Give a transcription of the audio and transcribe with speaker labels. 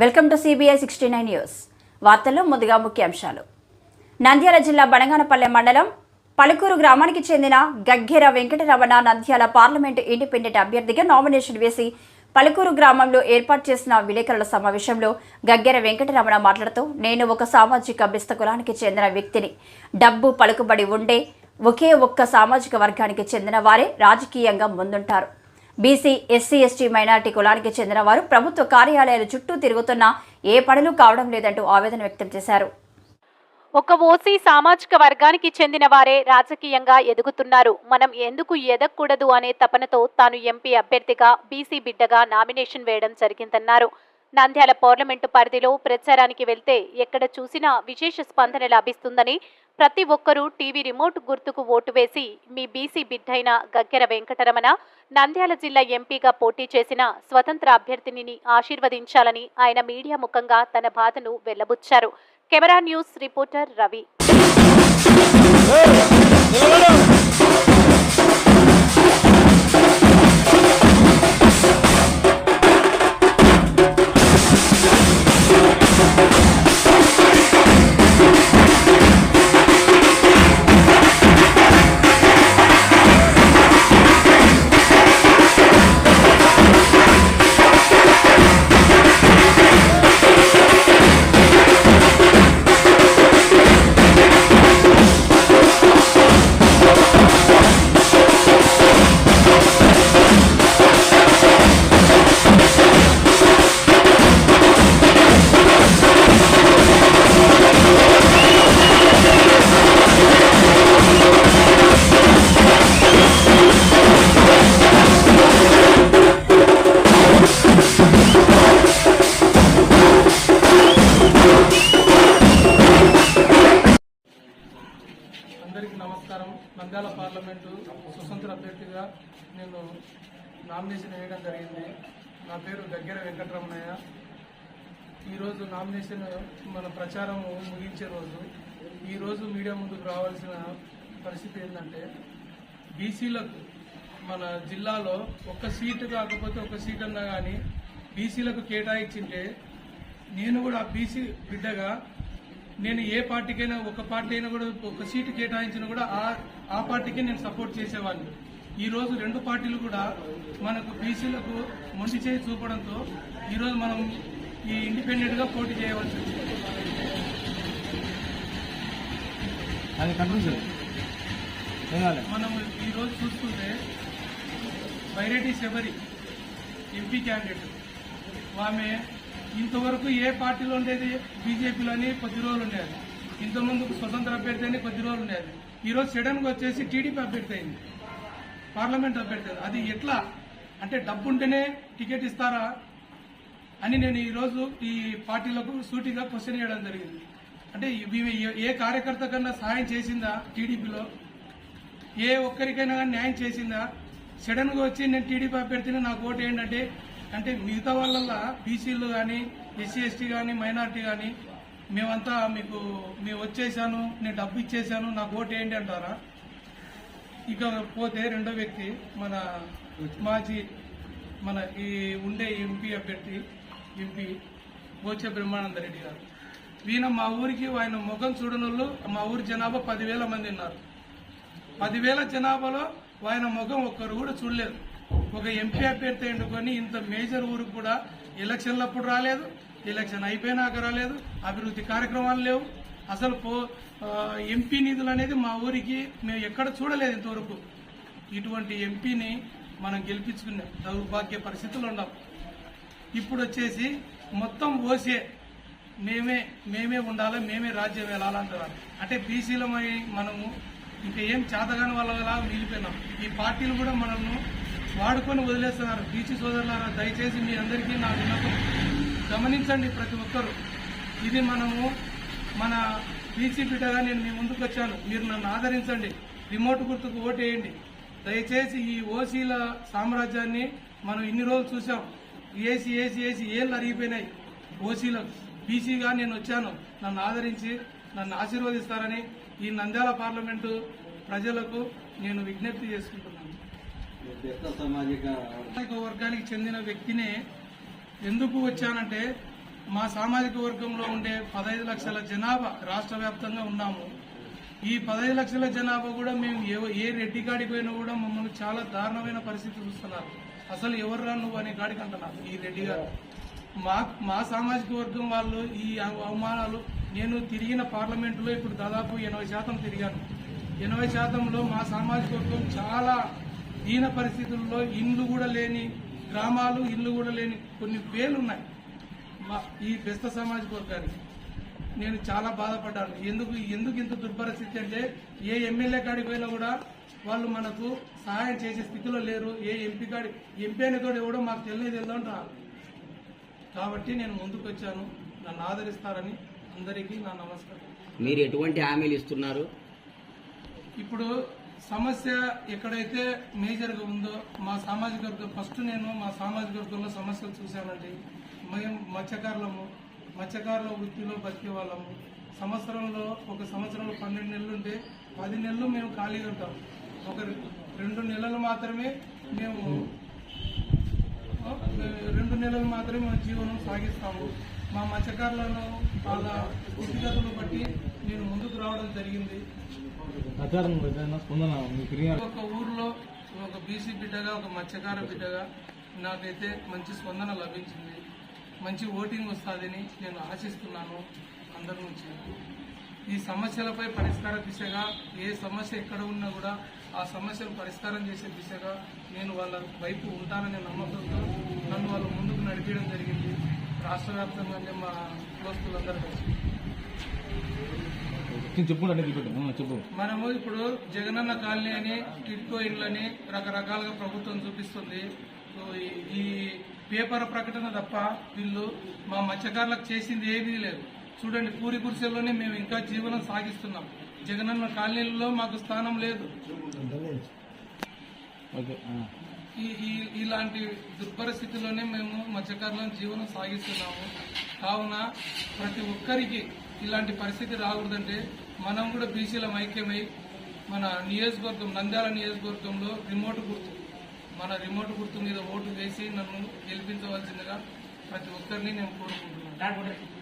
Speaker 1: Welcome to CBI sixty nine news వార్తల్లో ముందుగా ముఖ్యాంశాలు. నంద్యాల జిల్లా బనగానపల్లె మండలం పలుకూరు గ్రామానికి చెందిన గగ్గెర వెంకటరమణ నంద్యాల పార్లమెంటు ఇండిపెండెంట్ అభ్యర్థిగా నామినేషన్ వేసి పలుకూరు గ్రామంలో ఏర్పాటు చేసిన విలేకరుల సమావేశంలో గగ్గెర వెంకటరమణ మాట్లాడుతూ నేను ఒక సామాజిక బిస్త కులానికి చెందిన వ్యక్తిని. డబ్బు పలుకుబడి ఉండే ఒకే ఒక్క సామాజిక వర్గానికి చెందిన వారే రాజకీయంగా ముందుంటారు. బీసీ ఎస్సీ ఎస్టీ మైనార్టీ కులానికి చెందిన వారు ప్రభుత్వ కార్యాలయాల చుట్టూ తిరుగుతున్నా ఏ పనులు కావడం లేదంటూ ఆవేదన వ్యక్తం చేశారు.
Speaker 2: ఒక ఓసీ సామాజిక వర్గానికి చెందిన వారే రాజకీయంగా ఎదుగుతున్నారు. మనం ఎందుకు ఎదగకూడదు అనే తపనతో తాను ఎంపీ అభ్యర్థిగా బీసీ బిడ్డగా నామినేషన్ వేయడం జరిగిందన్నారు. నంద్యాల పార్లమెంటు పరిధిలో ప్రచారానికి వెళ్తే ఎక్కడ చూసినా విశేష స్పందన లభిస్తుందని ప్రతి ఒక్కరూ టీవీ రిమోట్ గుర్తుకు ఓటు వేసి మీ బీసీ బిడ్డైన గగ్గెర వెంకటరమణ నంద్యాల జిల్లా ఎంపీగా పోటీ చేసిన స్వతంత్ర అభ్యర్థిని ఆశీర్వదించాలని ఆయన మీడియా ముఖంగా తన బాధను వెల్లబుచ్చారు. Camera news reporter Ravi.
Speaker 3: అందరికీ నమస్కారం. నంద్యాల పార్లమెంటు స్వతంత్ర అభ్యర్థిగా నేను నామినేషన్ వేయడం జరిగింది. నా పేరు దగ్గర వెంకటరమణయ్య. ఈరోజు నామినేషన్ మన ప్రచారం ముగించే రోజు. ఈరోజు మీడియా ముందుకు రావాల్సిన పరిస్థితి ఏంటంటే బీసీలకు మన జిల్లాలో ఒక్క సీటు కాకపోతే ఒక సీట్ అన్నా కానీ బీసీలకు కేటాయించింటే నేను కూడా బీసీ బిడ్డగా నేను ఏ పార్టీకైనా ఒక పార్టీ అయినా కూడా ఒక సీటు కేటాయించినా కూడా ఆ ఆ పార్టీకి నేను సపోర్ట్ చేసేవాడిని. ఈ రోజు రెండు పార్టీలు కూడా మనకు బీసీలకు మొండి చేయి చూపడంతో ఈ రోజు మనం ఈ ఇండిపెండెంట్గా పోటీ చేయవలసి మనం ఈ రోజు చూసుకుంటే వైరెడ్డి శబరి ఎంపీ క్యాండిడేట్. ఆమె ఇంతవరకు ఏ పార్టీలో ఉండేది? బీజేపీలో అని కొద్ది రోజులు ఉండేది. ఇంతకుముందు స్వతంత్ర అభ్యర్థి అని కొద్ది రోజులు ఉండేది. ఈరోజు సడన్గా సడన్గా వచ్చేసి టీడీపీ అభ్యర్థి అయింది. పార్లమెంట్ అభ్యర్థి అది ఎట్లా? అంటే డబ్బు ఉంటేనే టికెట్ ఇస్తారా? అని నేను ఈరోజు ఈ పార్టీలకు సూటిగా క్వశ్చన్ చేయడం జరిగింది. అంటే ఏ- కార్యకర్త కన్నా సహాయం చేసిందా టీడీపీలో? ఏ ఒక్కరికైనా న్యాయం చేసిందా? సడన్గా వచ్చి నేను టీడీపీ అభ్యర్థిని నాకు ఓటు ఏంటంటే అంటే మిగతా వాళ్ళ బీసీలు కానీ ఎస్సీ ఎస్టీ కానీ మైనార్టీ కానీ మేమంతా మీకు మేము వచ్చేసాను నేను డబ్బు ఇచ్చేసాను నాకు ఓటు ఏంటి అంటారా? ఇక పోతే రెండో వ్యక్తి మన మాజీ మన ఈ ఉండే ఎంపీ అభ్యర్థి ఎంపీ బోచే బ్రహ్మానంద రెడ్డి గారు. ఈయన మా ఊరికి ఆయన ముఖం చూడనోళ్ళు మా ఊరి జనాభా పదివేల మంది ఉన్నారు. పదివేల జనాభాలో ఆయన ముఖం ఒక్కరు కూడా చూడలేదు. ఒక ఎంపీ అభ్యర్థి ఎండుకొని ఇంత మేజర్ ఊరికి కూడా ఎలక్షన్లప్పుడు రాలేదు ఎలక్షన్ అయిపోయినాక రాలేదు అభివృద్ధి కార్యక్రమాలు లేవు. అసలు పో ఎంపీ నిధులు అనేది మా ఊరికి మేము ఎక్కడ చూడలేదు ఇంతవరకు. ఇటువంటి ఎంపీని మనం గెలిపించుకున్నాం దౌర్భాగ్య పరిస్థితులు ఉన్నాం ఇప్పుడు వచ్చేసి మొత్తం ఓసే మేమే మేమే ఉండాలి మేమే రాజ్యం వెళ్ళాలంటారు అంటే బీసీలమై మనము ఇంకా ఏం చేతగాని వాళ్ళలా మిగిలిపోయినాం. ఈ పార్టీలు కూడా మనల్ని వాడుకొని వదిలేస్తున్నారు. బీసీ సోదరులారా దయచేసి మీ అందరికీ నా విన్నపం. గమనించండి ప్రతి ఒక్కరూ. ఇది మనము మన బీసీ బిడ్డగా నేను మీ ముందుకు వచ్చాను. మీరు నన్ను ఆదరించండి. రిమోట్ గుర్తుకు ఓటేయండి. దయచేసి ఈ ఓసీల సామ్రాజ్యాన్ని మనం ఇన్ని రోజులు చూసాం ఏసీ ఏసీ ఏసీ ఏళ్ళు అరిగిపోయినాయి. ఓసీలకు బీసీగా నేను వచ్చాను. నన్ను ఆదరించి నన్ను ఆశీర్వదిస్తారని ఈ నంద్యాల పార్లమెంటు ప్రజలకు నేను విజ్ఞప్తి చేసుకుంటున్నాను.
Speaker 4: సామాజిక
Speaker 3: వర్గానికి చెందిన వ్యక్తినే ఎందుకు వచ్చానంటే మా సామాజిక వర్గంలో ఉండే పదహైదు లక్షల జనాభా రాష్ట్ర వ్యాప్తంగా ఉన్నాము. ఈ పదహైదు లక్షల జనాభా కూడా మేము ఏ- ఏ రెడ్డి కాడికి పోయినా కూడా మమ్మల్ని చాలా దారుణమైన పరిస్థితి చూస్తున్నారు. అసలు ఎవరు రా నువ్వు అనే కాడికి అంటున్నారు ఈ రెడ్డి గారు. మా మా సామాజిక వర్గం వాళ్ళు ఈ అవమానాలు నేను తిరిగిన పార్లమెంటులో ఇప్పుడు దాదాపు ఎనభై శాతం తిరిగాను. ఎనభై శాతంలో మా సామాజిక వర్గం చాలా దీన పరిస్థితుల్లో ఇండ్లు కూడా లేని గ్రామాలు ఇల్లు కూడా లేని కొన్ని వేలు ఉన్నాయి మా ఈ బెస్త సామాజిక వర్గానికి. నేను చాలా బాధపడ్డాను. ఎందుకు ఎందుకు ఇంత దుర్పరిస్థితి అంటే ఏ ఎమ్మెల్యే కాడికి పోయినా కూడా వాళ్ళు మనకు సహాయం చేసే స్థితిలో లేరు. ఏ ఎంపీ కాడి ఎంపీ అనేతోడు ఎవడో మాకు తెలియదు అంటారు. కాబట్టి నేను ముందుకు వచ్చాను. నన్ను ఆదరిస్తారని అందరికీ నా నమస్కారం.
Speaker 5: మీరు ఎటువంటి హామీలు ఇస్తున్నారు?
Speaker 3: ఇప్పుడు సమస్య ఎక్కడైతే మేజర్గా ఉందో మా సామాజిక వర్గం ఫస్ట్ నేను మా సామాజిక వర్గంలో సమస్యలు చూశానండి. మేము మత్స్యకారులము మత్స్యకారుల వృత్తిలో బతికే వాళ్ళము. సంవత్సరంలో ఒక సంవత్సరంలో పన్నెండు నెలలు ఉంటే పది నెలలు మేము ఖాళీగా ఉంటాం. ఒక రెండు నెలలు మాత్రమే మేము రెండు నెలలు మాత్రమే మేము జీవనం సాగిస్తాము. మా మత్స్యకారులను వాళ్ళ స్థితిగతులు బట్టి నేను ముందుకు రావడం జరిగింది. ఒక ఊర్లో ఒక బీసీ బిడ్డగా ఒక మత్స్యకార బిడ్డగా నాకైతే మంచి స్పందన లభించింది. మంచి ఓటింగ్ వస్తుందని నేను ఆశిస్తున్నాను అందరి నుంచి. ఈ సమస్యలపై పరిష్కార దిశగా ఏ సమస్య ఎక్కడ ఉన్నా కూడా ఆ సమస్యను పరిష్కారం చేసే దిశగా నేను వాళ్ళ వైపు ఉంటాననే నమ్మకంతో నన్ను వాళ్ళు ముందుకు నడిపించడం జరిగింది. రాష్ట్ర వ్యాప్తంగానే మా దోస్తులందరూ కలిసి.
Speaker 4: చెప్పు చెప్పు.
Speaker 3: మనము ఇప్పుడు జగనన్న కాలనీ అని టిట్కో ఇండ్లని రకరకాలుగా ప్రభుత్వం చూపిస్తుంది. ఈ- పేపర్ ప్రకటన తప్ప వీళ్ళు మా మత్స్యకారులకు చేసింది ఏమీ లేదు. చూడండి పూరి గుడిసెల్లోనే మేము ఇంకా జీవనం సాగిస్తున్నాం. జగనన్న కాలనీలలో మాకు స్థానం లేదు.
Speaker 4: ఓకే.
Speaker 3: ఈ ఈ- ఇలాంటి దుర్పరిస్థితుల్లోనే మేము మత్స్యకారులను జీవనం సాగిస్తున్నాము. కావున ప్రతి ఒక్కరికి ఇలాంటి పరిస్థితి రాకూడదంటే మనం కూడా బీసీల ఐక్యమై మన నియోజకవర్గం నంద్యాల నియోజకవర్గంలో రిమోట్ గుర్తు మన రిమోట్ గుర్తు మీద ఓటు వేసి నన్ను గెలిపించవలసిందిగా ప్రతి ఒక్కరిని నేను కోరుకుంటున్నాను.